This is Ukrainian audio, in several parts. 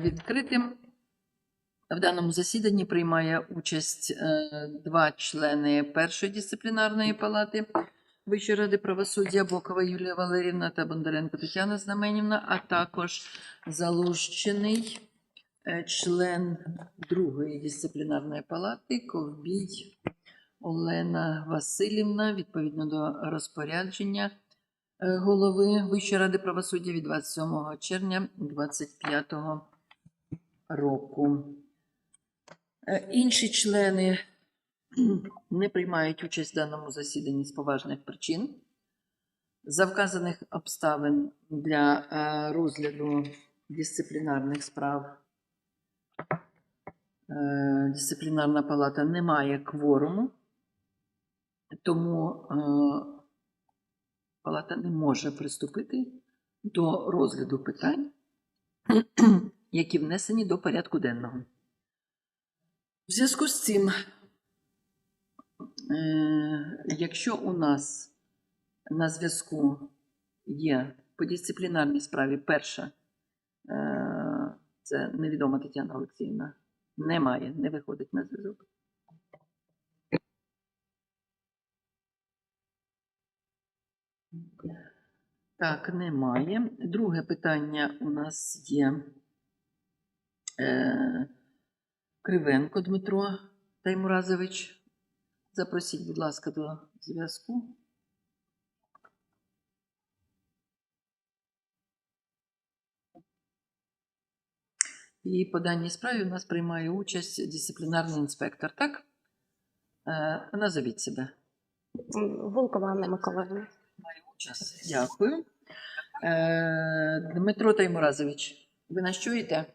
відкритим. В даному засіданні приймає участь е, два члени першої дисциплінарної палати Вищої ради правосуддя Бокова Юлія Валерівна та Бондаренко Тетяна Знаменівна, а також залущений е, член другої дисциплінарної палати Ковбій Олена Васильівна відповідно до розпорядження е, голови Вищої ради правосуддя від 27 червня 2025 року. Е, Інші члени не приймають участь в даному засіданні з поважних причин. За вказаних обставин для е, розгляду дисциплінарних справ е, дисциплінарна палата не має кворуму, тому палата не може приступити до розгляду питань, які внесені до порядку денного. В зв'язку з цим, е, якщо у нас на зв'язку є по дисциплінарній справі перша, е, це невідома Тетяна Олексіївна, немає, не виходить на зв'язок. Так, немає. Друге питання у нас є. Е, Кривенко Дмитро Таймуразович. Запросіть, будь ласка, до зв'язку. І по даній справі у нас приймає участь дисциплінарний інспектор, так? Е, назовіть себе. Волкова Анна Миколаївна. Має участь. Дякую. Е, Дмитро Таймуразович, ви нас чуєте?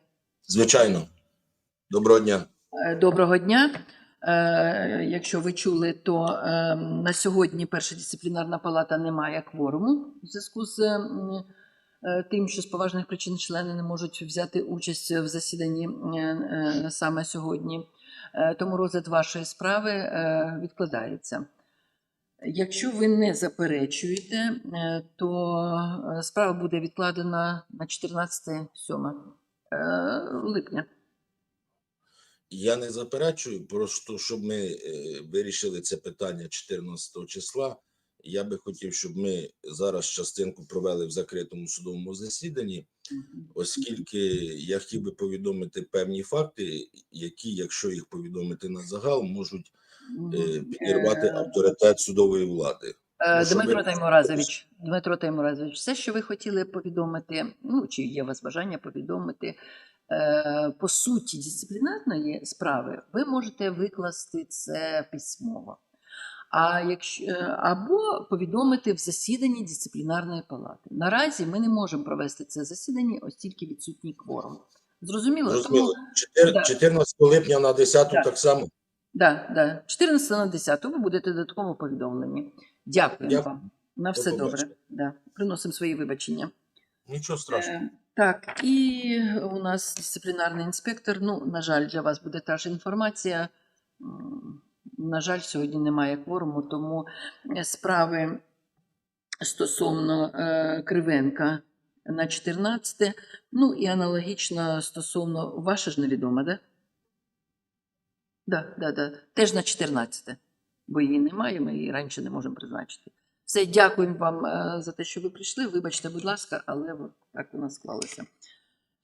Звичайно. Доброго дня. Е, Доброго дня. Е, Якщо ви чули, то е, на сьогодні перша дисциплінарна палата не має кворуму в зв'язку з тим, що з поважних причин члени не можуть взяти участь в засіданні саме сьогодні. Тому розгляд вашої справи відкладається. Якщо ви не заперечуєте, то справа буде відкладена на 14-7 е, липня. Я не заперечую, просто щоб ми е, вирішили це питання 14 числа. Я би хотів, щоб ми зараз частинку провели в закритому судовому засіданні, оскільки я хотів би повідомити певні факти, які, якщо їх повідомити на загал, можуть е, підірвати Е, авторитет судової влади. Е, Дмитро ви- Таймуразович, Дмитро Таймуразович, все, що ви хотіли повідомити, ну чи є у вас бажання повідомити е, по суті дисциплінарної справи, ви можете викласти це письмово. А якщо е, або повідомити в засіданні дисциплінарної палати. Наразі ми не можемо провести це засідання, оскільки відсутній кворум. Зрозуміло? Зрозуміло. Тому Чотир- да. 14 липня на 10 Да. так само. да, да, 14 на 10 ви будете додатково повідомлені. Дякую Дякую. вам. На все добре. Да. Приносимо свої вибачення. Нічого страшного. Е, Так, і у нас дисциплінарний інспектор. Ну, на жаль, для вас буде та ж інформація. На жаль, сьогодні немає кворуму, тому е, справи стосовно е, Кривенка на 14, ну і аналогічно стосовно ваша ж невідома, да? Да, да, да. Теж на 14, бо її немає, ми її раніше не можемо призначити. Все, дякуємо вам е, за те, що ви прийшли. Вибачте, будь ласка, але так у нас склалося.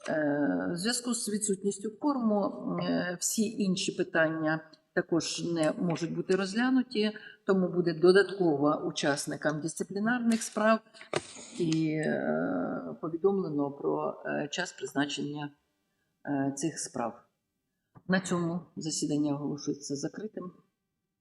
Е, В зв'язку з відсутністю корму е, всі інші питання також не можуть бути розглянуті, тому буде додатково учасникам дисциплінарних справ і повідомлено про час призначення цих справ. На цьому засідання оголошується закритим.